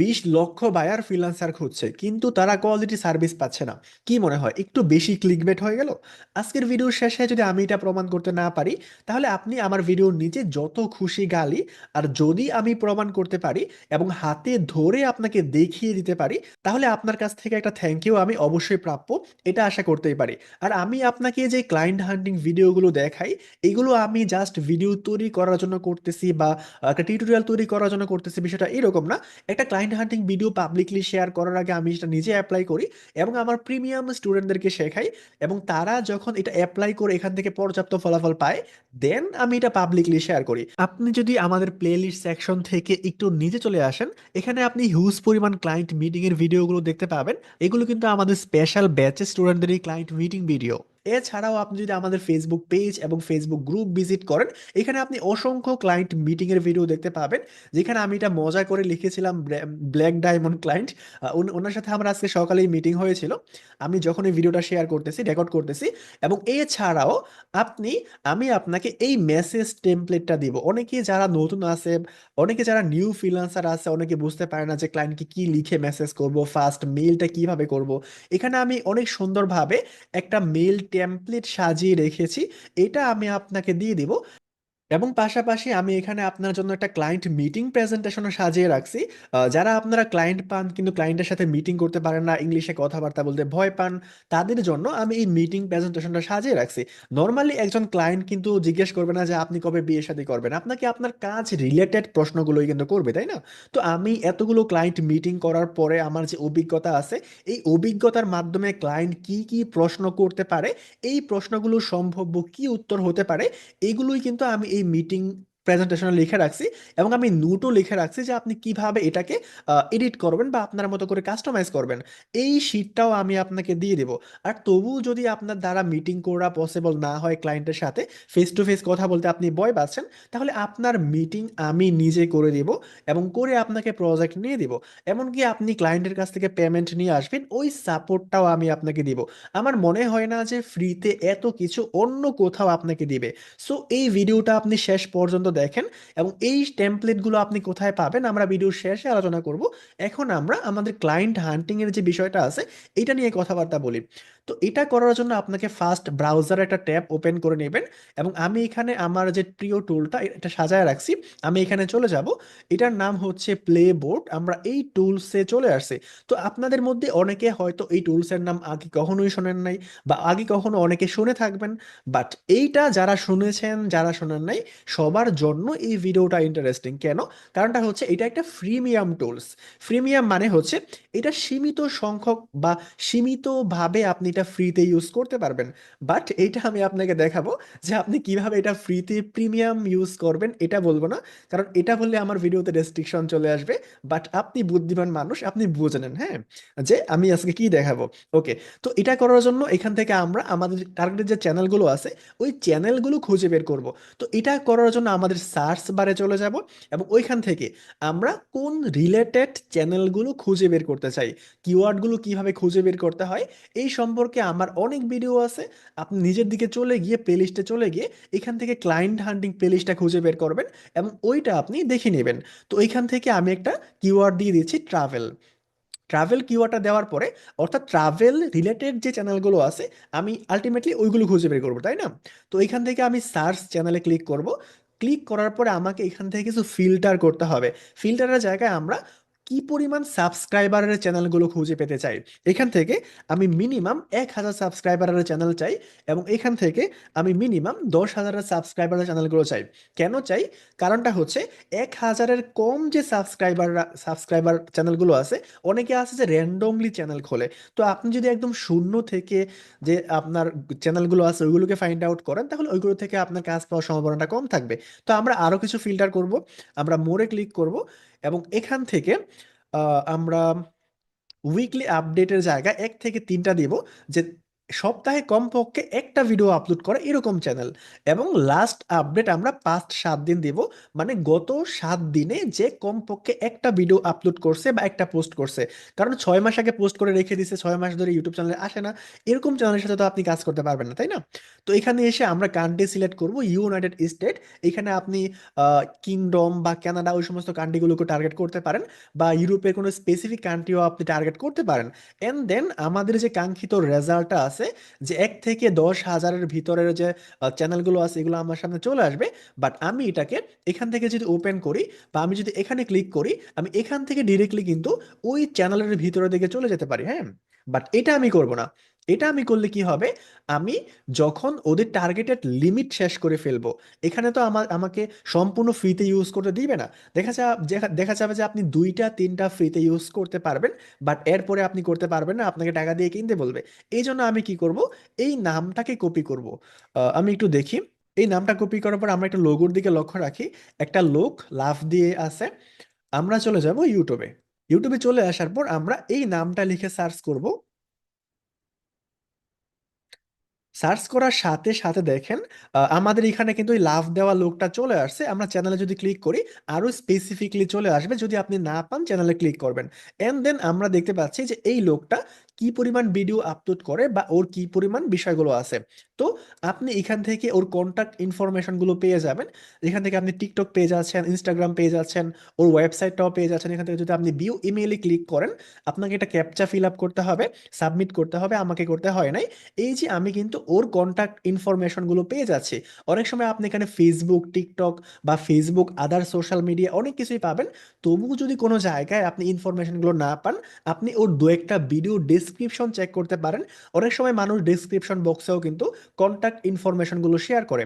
বিশ লক্ষ buyer freelancer খুঁজছে, কিন্তু তারা কোয়ালিটি সার্ভিস পাচ্ছে না। কি মনে হয়, একটু বেশি ক্লিকবেট হয়ে গেল? আজকের ভিডিওর শেষে যদি আমি এটা প্রমাণ করতে না পারি, তাহলে আপনি আমার ভিডিওর নিচে যত খুশি গালি, আর যদি আমি প্রমাণ করতে পারি এবং হাতে ধরে আপনাকে দেখিয়ে দিতে পারি, তাহলে আপনার কাছ থেকে একটা থ্যাংক ইউ আমি অবশ্যই প্রাপ্য, এটা আশা করতেই পারি। আর আমি আপনাকে যে ক্লায়েন্ট হান্টিং ভিডিওগুলো দেখাই, এগুলো আমি জাস্ট ভিডিও তৈরি করার জন্য করতেছি বা একটা টিউটোরিয়াল তৈরি করার জন্য করতেছি, বিষয়টা এরকম না। একটা হান্টিং ভিডিও পাবলিকলি শেয়ার করার আগে আমি সেটা নিজে অ্যাপ্লাই করি এবং আমার প্রিমিয়াম স্টুডেন্টদেরকে শেখাই এবং তারা যখন এটা অ্যাপ্লাই করে এখান থেকে পর্যাপ্ত ফলাফল পায় দেন আমি এটা পাবলিকলি শেয়ার করি। আপনি যদি আমাদের প্লেলিস্ট সেকশন থেকে একটু নিচে চলে আসেন, এখানে আপনি হিউজ পরিমাণ ক্লায়েন্ট মিটিং এর ভিডিওগুলো দেখতে পাবেন। এগুলো কিন্তু আমাদের স্পেশাল ব্যাচের স্টুডেন্টদেরই ক্লায়েন্ট মিটিং ভিডিও এছাড়াও আপনি যদি আমাদের ফেসবুক পেজ এবং ফেসবুক গ্রুপ ভিজিট করেন, এখানে আপনি অসংখ্য ক্লায়েন্ট মিটিং এর ভিডিও দেখতে পাবেন, যেখানে আমি এটা মজা করে লিখেছিলাম ব্ল্যাক ডায়মন্ড ক্লায়েন্ট ওনার সাথে আমার আজকে সকালেই মিটিং হয়েছিল। আমি যখন এই ভিডিওটা শেয়ার করতেছি রেকর্ড করতেছি, এবং এছাড়াও আপনি, আমি আপনাকে এই মেসেজ টেমপ্লেটটা দিব। অনেকে যারা নতুন আছে, অনেকে যারা নিউ ফ্রিল্যান্সার আছে, অনেকে বুঝতে পারে না যে ক্লায়েন্টকে কি লিখে মেসেজ করব ফার্স্ট মেইলটা কীভাবে করব। এখানে আমি অনেক সুন্দরভাবে একটা মেইল টেমপ্লেট সাজিয়ে রেখেছি এটা আমি আপনাকে দিয়ে দিব। এবং পাশাপাশি আমি এখানে আপনার জন্য একটা ক্লায়েন্ট মিটিং প্রেজেন্টেশনও সাজিয়ে রাখছি। যারা আপনারা ক্লায়েন্ট পান কিন্তু ক্লায়েন্টের সাথে মিটিং করতে পারেন না ইংলিশে কথাবার্তা বলতে ভয় পান, তাদের জন্য আমি এই মিটিং প্রেজেন্টেশনটা সাজিয়ে রাখছি। নর্মালি একজন ক্লায়েন্ট কিন্তু জিজ্ঞেস করবে না যে আপনি কবে বিয়ে শাদী করবেন। আপনাকে আপনার কাজ রিলেটেড প্রশ্নগুলোই কিন্তু করবে, তাই না? তো আমি এতগুলো ক্লায়েন্ট মিটিং করার পরে আমার যে অভিজ্ঞতা আছে, এই অভিজ্ঞতার মাধ্যমে ক্লায়েন্ট কি কি প্রশ্ন করতে পারে, এই প্রশ্নগুলো সম্ভাব্য কি উত্তর হতে পারে, এগুলোই কিন্তু আমি এই মিটিং প্রেজেন্টেশনে লিখে রাখছি এবং আমি নোটও লিখে রাখছি যে আপনি কীভাবে এটাকে এডিট করবেন বা আপনার মতো করে কাস্টমাইজ করবেন। এই শিটটাও আমি আপনাকে দিয়ে দেব। আর তবুও যদি আপনার দ্বারা মিটিং করা পসিবল না হয় ক্লায়েন্টের সাথে ফেস টু ফেস কথা বলতে আপনি ভয় পাচ্ছেন, তাহলে আপনার মিটিং আমি নিজে করে দেব এবং করে আপনাকে প্রজেক্ট নিয়ে দিব। এমনকি আপনি ক্লায়েন্টের কাছ থেকে পেমেন্ট নিয়ে আসবেন, ওই সাপোর্টটাও আমি আপনাকে দিব। আমার মনে হয় না যে ফ্রিতে এত কিছু অন্য কোথাও আপনাকে দিবে। সো এই ভিডিওটা আপনি শেষ পর্যন্ত দেখেন এবং এই টেমপ্লেটগুলো আপনি কোথায় পাবেন আমরা ভিডিওর শেষে আলোচনা করব। এখন আমরা আমাদের ক্লায়েন্ট হান্টিংয়ের যে বিষয়টা আছে, এটা নিয়ে কথাবার্তা বলি। তো এটা করার জন্য আপনাকে ফার্স্ট ব্রাউজারে একটা ট্যাব ওপেন করে নেবেন এবং আমি এখানে আমার যে প্রিয় টুলটা এটা সাজায় রাখছি। আমি এখানে চলে যাব। এটার নাম হচ্ছে প্লে বোর্ড আমরা এই টুলসে চলে আসছি। তো আপনাদের মধ্যে অনেকে হয়তো এই টুলসের নাম আগে কখনোই শোনেন নাই বা আগে কখনো অনেকে শুনে থাকবেন। বাট এইটা যারা শুনেছেন, যারা শোনেন নাই, সবার জন্য এই ভিডিওটা ইন্টারেস্টিং কেন? কারণটা হচ্ছে এটা একটা ফ্রিমিয়াম টুলস ফ্রিমিয়াম মানে হচ্ছে এটা সীমিত সংখ্যক বা সীমিতভাবে আপনি এটা ফ্রিতে ইউজ করতে পারবেন। বাট এটা আমি আপনাকে দেখাবো যে আপনি কীভাবে এটা ফ্রিতে প্রিমিয়াম ইউজ করবেন, এটা বলব না। কারণ এটা বললে আমার ভিডিওতে রেস্ট্রিকশন চলে আসবে। বাট আপনি বুদ্ধিমান মানুষ, আপনি বুঝে নেন হ্যাঁ? যে আমি আজকে কি দেখাবো? ওকে তো এটা করার জন্য এখান থেকে আমরা আমাদের টার্গেটের যে চ্যানেলগুলো আছে, ওই চ্যানেলগুলো খুঁজে বের করব। তো এটা করার জন্য আমাদের সার্চ বারে চলে যাব এবং ওইখান থেকে আমরা কোন রিলেটেড চ্যানেলগুলো খুঁজে বের করতে চাই। কিওয়ার্ডগুলো কীভাবে খুঁজে বের করতে হয়, এই সম্পর্কে আমার অনেক ভিডিও আছে। আপনি নিজের দিকে চলে গিয়ে প্লেলিস্টে চলে গিয়ে এখান থেকে ক্লায়েন্ট হান্টিং প্লেলিস্টটা খুঁজে বের করবেন এবং ওইটা আপনি দেখে নেবেন। তো এইখান থেকে আমি একটা কিওয়ার্ড দিয়ে দিচ্ছি ট্রাভেল ট্রাভেল কিওয়ার্ডটা দেওয়ার পরে, অর্থাৎ ট্রাভেল রিলেটেড যে চ্যানেলগুলো আছে, আমি আলটিমেটলি ওইগুলো খুঁজে বের করব, তাই না? তো এখান থেকে আমি সার্চ চ্যানেলে ক্লিক করব। ক্লিক করার পরে আমাকে এখান থেকে কিছু ফিল্টার করতে হবে। ফিল্টারের জায়গায় আমরা কি পরিমাণ সাবস্ক্রাইবারের চ্যানেলগুলো খুঁজে পেতে চাই? এখান থেকে আমি মিনিমাম এক হাজার সাবস্ক্রাইবারের চ্যানেল চাই এবং এখান থেকে আমি মিনিমাম দশ হাজারের সাবস্ক্রাইবারের চ্যানেলগুলো চাই। কেন চাই? কারণটা হচ্ছে এক হাজারের কম যে সাবস্ক্রাইবার সাবস্ক্রাইবার চ্যানেলগুলো আছে, অনেকে আছে যে র্যান্ডমলি চ্যানেল খোলে। তো আপনি যদি একদম শূন্য থেকে যে আপনার চ্যানেলগুলো আছে, ওইগুলোকে ফাইন্ড আউট করেন, তাহলে ওইগুলো থেকে আপনার কাজ পাওয়ার সম্ভাবনাটা কম থাকবে। তো আমরা আরও কিছু ফিল্টার করব, আমরা মোরে ক্লিক করব। এবং এখান থেকে আমরা উইকলি আপডেটের জায়গায় এক থেকে তিনটা দিব যে সপ্তাহে কমপক্ষে একটা ভিডিও আপলোড করে এরকম চ্যানেল এবং লাস্ট আপডেট আমরা পাঁচ সাত দিন দেব মানে গত সাত দিনে যে কমপক্ষে একটা ভিডিও আপলোড করছে বা একটা পোস্ট করছে। কারণ ছয় মাস আগে পোস্ট করে রেখে দিছে, ছয় মাস ধরে ইউটিউব চ্যানেলে আসে না। এরকম চ্যানেলের সাথে তো আপনি কাজ করতে পারবেন না, তাই না? তো এখানে এসে আমরা কান্ট্রি সিলেক্ট করব ইউনাইটেড স্টেট এখানে আপনি কিংডম বা কানাডা ওই সমস্ত কান্ট্রিগুলোকে টার্গেট করতে পারেন বা ইউরোপের কোনো স্পেসিফিক কান্ট্রিও আপনি টার্গেট করতে পারেন। অ্যান্ড দেন আমাদের যে কাঙ্ক্ষিত রেজাল্টটা আছে যে এক থেকে দশ হাজারের ভিতরের যে চ্যানেলগুলো আছে, এগুলো আমার সামনে চলে আসবে। বাট আমি এটাকে এখান থেকে যদি ওপেন করি বা আমি যদি এখানে ক্লিক করি, আমি এখান থেকে ডিরেক্টলি কিন্তু ওই চ্যানেলের ভিতরের দিকে চলে যেতে পারি হ্যাঁ? বাট এটা আমি করব না। এটা আমি করলে কি হবে? আমি যখন ওদের টার্গেটেড লিমিট শেষ করে ফেলব, এখানে তো আমার আমাকে সম্পূর্ণ ফ্রিতে ইউজ করতে দিবে না। দেখা যা, দেখা- যাবে যে আপনি দুইটা, তিনটা ফ্রিতে ইউজ করতে পারবেন বাট এরপরে আপনি করতে পারবেন না, আপনাকে টাকা দিয়ে কিনতে বলবে। এই জন্য আমি কি করব? এই নামটাকে কপি করব। আমি একটু দেখি। এই নামটা কপি করার পর আমরা একটা লোগোর দিকে লক্ষ্য রাখি। একটা লোক লাফ দিয়ে আছে। আমরা চলে যাব ইউটিউবে ইউটিউবে চলে আসার পর আমরা এই নামটা লিখে সার্চ করব। সার্চ করার সাথে সাথে দেখেন আহ, আমাদের এখানে কিন্তু ওই লাভ দেওয়া লোকটা চলে আসছে। আমরা চ্যানেলে যদি ক্লিক করি আরও স্পেসিফিকলি চলে আসবে। যদি আপনি না পান চ্যানেলে ক্লিক করবেন। এন্ড দেন আমরা দেখতে পাচ্ছি যে এই লোকটা কি পরিমাণ ভিডিও আপলোড করে বা ওর কি পরিমাণ বিষয়গুলো আছে। তো আপনি এখান থেকে ওর কন্ট্যাক্ট ইনফরমেশনগুলো পেয়ে যাবেন। এখান থেকে আপনি টিকটক পেয়ে যাচ্ছেন ইনস্টাগ্রাম পেয়ে যাচ্ছেন, ওর ওয়েবসাইটটাও পেয়ে যাচ্ছেন। এখান থেকে যদি আপনি ভিউ ইমেইলে ক্লিক করেন, আপনাকে এটা ক্যাপচা ফিল আপ করতে হবে সাবমিট করতে হবে, আমাকে করতে হয় নাই। এই যে আমি কিন্তু ওর কন্ট্যাক্ট ইনফরমেশনগুলো পেয়ে যাচ্ছি। অনেক সময় আপনি এখানে ফেসবুক টিকটক বা ফেসবুক আদার সোশ্যাল মিডিয়া অনেক কিছুই পাবেন। তবুও যদি কোনো জায়গায় আপনি ইনফরমেশনগুলো না পান, আপনি ওর দু একটা ভিডিও ডেসক্রিপশন চেক করতে পারেন। অনেক সময় মানুষ ডেসক্রিপশন বক্সেও কিন্তু কন্ট্যাক্ট ইনফরমেশনগুলো শেয়ার করে।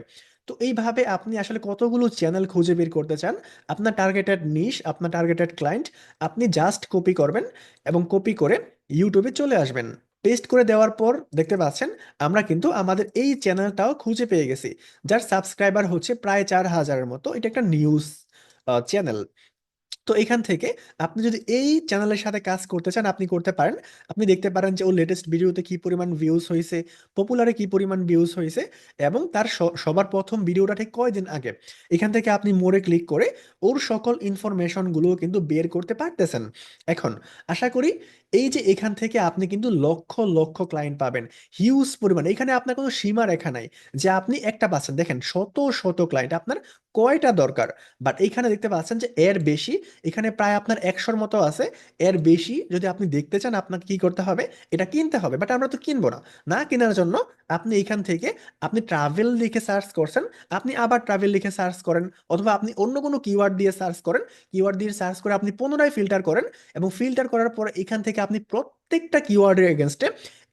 তো এইভাবে আপনি আসলে কতগুলো চ্যানেল খুঁজে বের করতে চান? আপনার টার্গেটেড নিশ আপনার টার্গেটেড ক্লায়েন্ট আপনি জাস্ট কপি করবেন এবং কপি করে ইউটিউবে চলে আসবেন। পেস্ট করে দেওয়ার পর দেখতে পাচ্ছেন, আমরা কিন্তু আমাদের এই চ্যানেলটাও খুঁজে পেয়ে গেছি। যার সাবস্ক্রাইবার হচ্ছে প্রায় চার হাজারের মতো। এটা একটা নিউজ চ্যানেল তো এখান থেকে আপনি যদি এই চ্যানেলের সাথে কাজ করতে চান, আপনি করতে পারেন। আপনি দেখতে পারেন যে ও লেটেস্ট ভিডিওতে কি পরিমাণ ভিউজ হয়েছে পপুলারে কি পরিমাণ ভিউজ হয়েছে এবং তার সবার প্রথম ভিডিওটা ঠিক কয়দিন আগে? এখান থেকে আপনি মোড়ে ক্লিক করে ওর সকল ইনফরমেশনগুলো কিন্তু বের করতে পারতেছেন। এখন আশা করি এই যে এখান থেকে আপনি কিন্তু লক্ষ লক্ষ ক্লায়েন্ট পাবেন। হিউজ পরিমাণ। এখানে আপনার কোনো সীমা রেখা নাই যে আপনি একটা পাচ্ছেন। দেখেন শত শত ক্লায়েন্ট আপনার কয়টা দরকার? বাট এইখানে দেখতে পাচ্ছেন যে এর বেশি, এখানে প্রায় আপনার একশোর মতো আছে। এর বেশি যদি আপনি দেখতে চান আপনাকে কি করতে হবে? এটা কিনতে হবে। বাট আমরা তো কিনবো না। না কেনার জন্য আপনি এখান থেকে আপনি ট্রাভেল লিখে সার্চ করছেন। আপনি আবার ট্রাভেল লিখে সার্চ করেন। অথবা আপনি অন্য কোনো কিওয়ার্ড দিয়ে সার্চ করেন কিওয়ার্ড দিয়ে সার্চ করে আপনি পুনরায় ফিল্টার করেন এবং ফিল্টার করার পর এখান থেকে আপনি প্রত্যেকটা কিওয়ার্ডের এগেনস্টে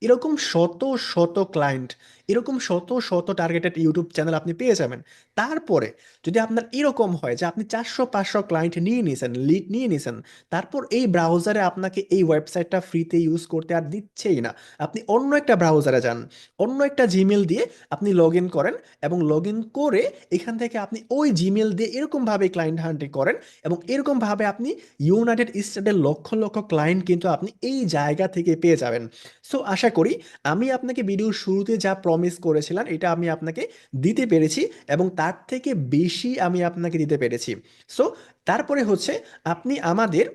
এরকম শত শত ক্লায়েন্ট এরকম শত শত টার্গেটেড ইউটিউব চ্যানেল আপনি পেয়ে যাবেন। তারপরে যদি আপনার এরকম হয় যে আপনি চারশো, পাঁচশো ক্লায়েন্ট নিয়ে নিয়েছেন লিড নিয়ে নিয়েছেন তারপর এই ব্রাউজারে আপনাকে এই ওয়েবসাইটটা ফ্রিতে ইউজ করতে আর দিচ্ছেই না। আপনি অন্য একটা ব্রাউজারে যান, অন্য একটা জিমেল দিয়ে আপনি লগ ইন করেন এবং লগ ইন করে এখান থেকে আপনি ওই জিমেল দিয়ে এরকমভাবে ক্লায়েন্ট হান্টিং করেন এবং এরকমভাবে আপনি ইউনাইটেড স্টেটের লক্ষ লক্ষ ক্লায়েন্ট কিন্তু আপনি এই জায়গা থেকে পেয়ে যাবেন। সো আশা করি, আমি আপনাকে ভিডিওর শুরুতে যা প্রমিস করেছিলাম, এটা আমি আপনাকে দিতে পেরেছি এবং তার থেকে বেশি আমি আপনাকে দিতে পেরেছি। সো তারপরে হচ্ছে, আপনি আমাদের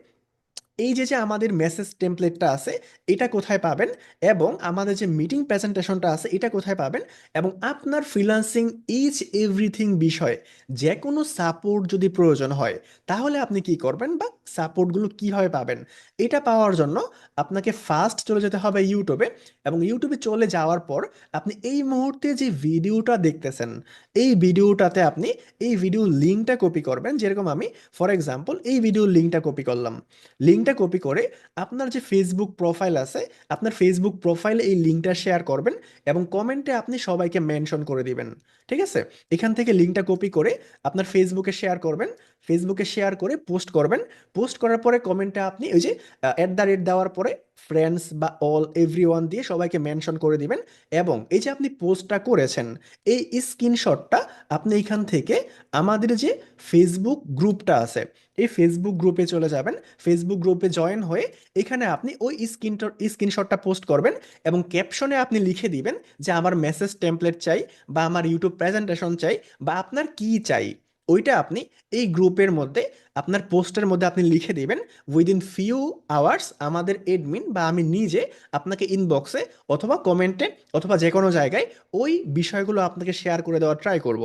এই যে যে আমাদের মেসেজ টেমপ্লেটটা আছে, এটা কোথায় পাবেন? এবং আমাদের যে মিটিং প্রেজেন্টেশনটা আছে, এটা কোথায় পাবেন? এবং আপনার ফ্রিল্যান্সিং ইচ এভরিথিং বিষয়ে যে কোনো সাপোর্ট যদি প্রয়োজন হয়, তাহলে আপনি কি করবেন বা সাপোর্টগুলো কীভাবে পাবেন? এটা পাওয়ার জন্য আপনাকে ফার্স্ট চলে যেতে হবে ইউটিউবে এবং ইউটিউবে চলে যাওয়ার পর আপনি এই মুহূর্তে যে ভিডিওটা দেখতেছেন, এই ভিডিওটাতে আপনি এই ভিডিও লিঙ্কটা কপি করবেন। যেরকম আমি ফর এক্সাম্পল এই ভিডিও লিঙ্কটা কপি করলাম। লিঙ্কটা কপি করে আপনার যে ফেসবুক প্রোফাইল আছে, আপনার ফেসবুক প্রোফাইলে এই লিঙ্কটা শেয়ার করবেন এবং কমেন্টে আপনি সবাইকে মেনশন করে দিবেন। ঠিক আছে? এখান থেকে লিঙ্কটা কপি করে আপনার ফেসবুকে শেয়ার করবেন। ফেসবুকে শেয়ার করে পোস্ট করবেন। পোস্ট করার পরে কমেন্টে আপনি ওই যে অ্যাট দ্য রেট দেওয়ার পরে ফ্রেন্ডস বা অল এভরিওয়ান দিয়ে সবাইকে মেনশন করে দিবেন এবং এই যে আপনি পোস্টটা করেছেন, এই স্ক্রিনশটটা আপনি এখান থেকে আমাদের যে ফেসবুক গ্রুপটা আছে, এই ফেসবুক গ্রুপে চলে যাবেন। ফেসবুক গ্রুপে জয়েন হয়ে এখানে আপনি ওই স্ক্রিনটা স্ক্রিনশটটা পোস্ট করবেন এবং ক্যাপশনে আপনি লিখে দিবেন যে, আমার মেসেজ টেমপ্লেট চাই বা আমার ইউটিউব প্রেজেন্টেশন চাই বা আপনার কি চাই। ওইটা আপনি এই গ্রুপের মধ্যে আপনার পোস্টের মধ্যে আপনি লিখে দিবেন উইদিন ফিউ আওয়ার্স আমাদের এডমিন বা আমি নিজে আপনাকে ইনবক্সে অথবা কমেন্টে অথবা যে কোনো জায়গায় ওই বিষয়গুলো আপনাকে শেয়ার করে দেওয়ার ট্রাই করব।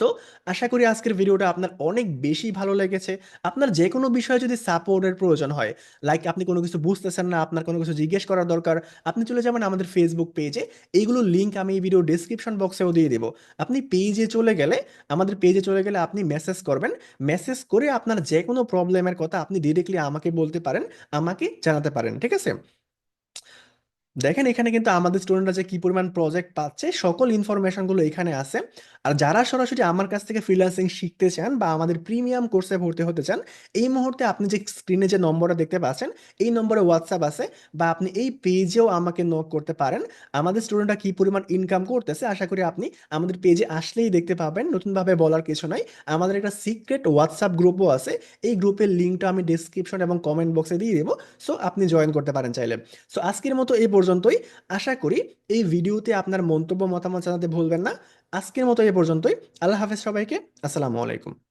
তো আশা করি আজকের ভিডিওটা আপনার অনেক বেশি ভালো লেগেছে। আপনার যে কোনো বিষয়ে যদি সাপোর্টের প্রয়োজন হয় লাইক আপনি কোনো কিছু বুঝতেছেন না, আপনার কোনো কিছু জিজ্ঞেস করার দরকার, আপনি চলে যাবেন আমাদের ফেসবুক পেজে এইগুলো লিঙ্ক আমি এই ভিডিও ডিসক্রিপশন বক্সেও দিয়ে দেবো। আপনি পেজে চলে গেলে, আমাদের পেজে চলে গেলে আপনি মেসেজ করবেন। মেসেজ করে আপনার যে কোনো প্রবলেমের কথা আপনি ডিরেক্টলি আমাকে বলতে পারেন, আমাকে জানাতে পারেন, ঠিক আছে? দেখেন এখানে কিন্তু আমাদের স্টুডেন্টরা যে কি পরিমাণ প্রজেক্ট পাচ্ছে, সকল ইনফরমেশনগুলো এখানে আছে। আর যারা সরাসরি আমার কাছ থেকে ফ্রিল্যান্সিং শিখতে চান বা আমাদের প্রিমিয়াম কোর্সে ভর্তি হতে চান, এই মুহূর্তে আপনি যে স্ক্রিনে যে নম্বরটা দেখতে পাচ্ছেন, এই নম্বরে হোয়াটসঅ্যাপ আছে বা আপনি এই পেজেও আমাকে নক করতে পারেন। আমাদের স্টুডেন্টরা কি পরিমাণ ইনকাম করতেছে, আশা করি আপনি আমাদের পেজে আসলেই দেখতে পাবেন। নতুনভাবে বলার কিছু নাই। আমাদের একটা সিক্রেট হোয়াটসঅ্যাপ গ্রুপও আছে। এই গ্রুপের লিঙ্কটা আমি ডিসক্রিপশন এবং কমেন্ট বক্সে দিয়ে দেবো। সো আপনি জয়েন করতে পারেন চাইলে। সো আজকের মতো এই পর্যন্তই। আশা করি এই ভিডিওতে আপনার মন্তব্য, মতামত জানাতে ভুলবেন না। আজকের মতো এ পর্যন্তই। আল্লাহ হাফেজ সবাইকে। আসসালামু আলাইকুম।